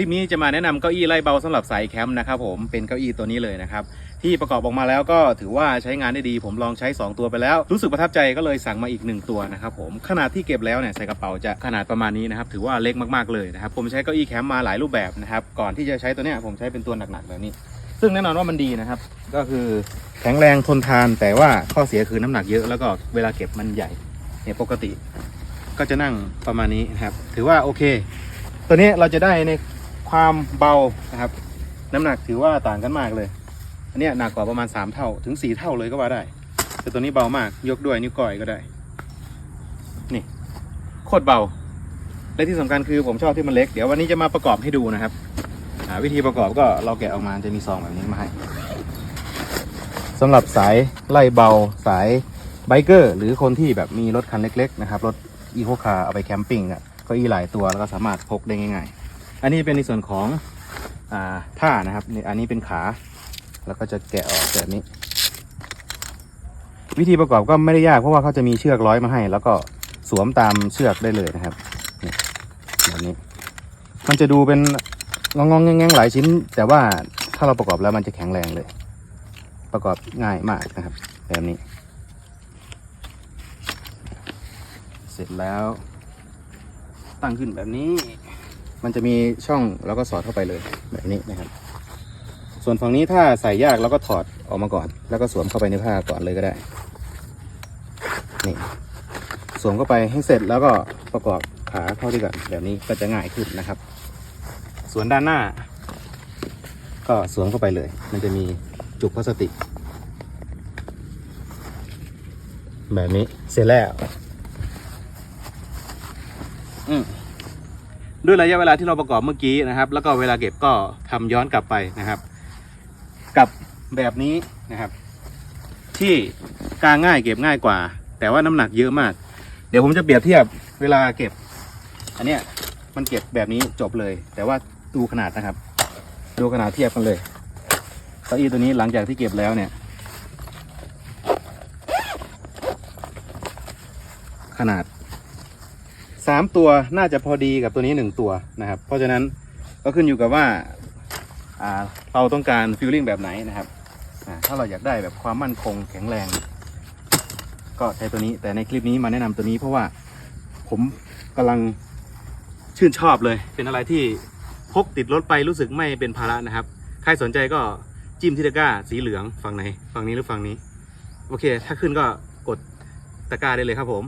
ลิปนี้จะมาแนะนำเก้าอี้ไล่เบาสำหรับสายแคมป์นะครับผมเป็นเก้าอี้ตัวนี้เลยนะครับที่ประกอบออกมาแล้วก็ถือว่าใช้งานได้ดี ผมลองใช้ 2 ตัวไปแล้ว รู้สึกประทับใจก็เลยสั่งมาอีก 1 ตัวนะครับผมขนาดที่เก็บแล้วเนี่ยใส่กระเป๋าจะขนาดประมาณนี้นะครับถือว่าเล็กมากๆเลยนะครับผมใช้เก้าอี้แคมป์มาหลายรูปแบบนะครับก่อนที่จะใช้ตัวเนี้ยผมใช้เป็นตัวหนักๆแบบนี้ ซึ่งแน่นอนว่ามันดีนะครับก็คือแข็งแรงทนทาน แต่ว่าข้อเสียคือน้ำหนักเยอะแล้วก็เวลาเก็บมันใหญ่เนี่ยปกติ ก็จะนั่งประมาณนี้นะครับถือว่าโอเค ตัวนี้เราจะได้ใน ความเบานะครับ น้ำหนักถือว่าต่างกันมากเลย อันนี้หนักกว่าประมาณ 3 เท่าถึง 4 เท่าเลยก็ว่าได้ แต่ตัวนี้เบามากยกด้วยนิ้วก้อยก็ได้ นี่โคตรเบา และที่สำคัญคือผมชอบที่มันเล็ก เดี๋ยววันนี้จะมาประกอบให้ดูนะครับวิธีประกอบก็เราแกะออกมาจะมีซองแบบนี้มาให้สำหรับสายไล่เบาสายไบเกอร์ หรือคนที่แบบมีรถคันเล็ก ๆ นะครับ รถอีโคคาร์เอาไปแคมปิ้งอะก็อีหลายตัวแล้วก็สามารถพกได้ง่ายๆ อันนี้เป็นในส่วนของอ่าท่านะครับนอันนี้เป็นขา แล้วก็จะแกะออกแบบนี้ วิธีประกอบก็ไม่ได้ยากเพราะว่าเขาจะมีเชือกร้อยมาให้ แล้วก็สวมตามเชือกได้เลยนะครับแบบนี้ มันจะดูเป็นงองงแงงหลายชิ้น แต่ว่าถ้าเราประกอบแล้วมันจะแข็งแรงเลย ประกอบง่ายมากนะครับ แบบนี้ เสร็จแล้วตั้งขึ้นแบบนี้ มันจะมีช่องแล้วก็สอดเข้าไปเลยแบบนี้นะครับ ส่วนฝั่งนี้ถ้าใส่ยากเราก็ถอดออกมาก่อน แล้วก็สวมเข้าไปในผ้าก่อนเลยก็ได้ นี่สวมเข้าไปให้เสร็จแล้วก็ประกอบขาเข้าด้วยกันแบบนี้ก็จะง่ายขึ้นนะครับ ส่วนด้านหน้า ก็สวมเข้าไปเลย มันจะมีจุกพลาสติก แบบนี้เสร็จแล้ว อืม ด้วยระยะเวลาที่เราประกอบเมื่อกี้นะครับ แล้วก็เวลาเก็บก็ทำย้อนกลับไปนะครับ กับแบบนี้นะครับ ที่กางง่ายเก็บง่ายกว่า แต่ว่าน้ำหนักเยอะมาก เดี๋ยวผมจะเปรียบเทียบเวลาเก็บ อันเนี้ยมันเก็บแบบนี้จบเลย แต่ว่าดูขนาดนะครับ ดูขนาดเทียบกันเลยเก้าอี้ตัวนี้หลังจากที่เก็บแล้วเนี่ย ขนาด สามตัวน่าจะพอดีกับตัวนี้หนึ่งตัวนะครับ เพราะฉะนั้นก็ขึ้นอยู่กับว่าาเราต้องการฟิลลิ่งแบบไหนนะครับถ้าเราอยากได้แบบความมั่นคงแข็งแรง ก็ใช้ตัวนี้ แต่ในคลิปนี้มาแนะนำตัวนี้เพราะว่าผมกำลังชื่นชอบเลย เป็นอะไรที่พกติดรถไปรู้สึกไม่เป็นภาระนะครับ ใครสนใจก็จิ้มที่ตะกร้าสีเหลืองฝั่งไหนฝั่งนี้หรือฝั่งนี้ โอเค ถ้าขึ้นก็กดตะกร้าได้เลยครับผม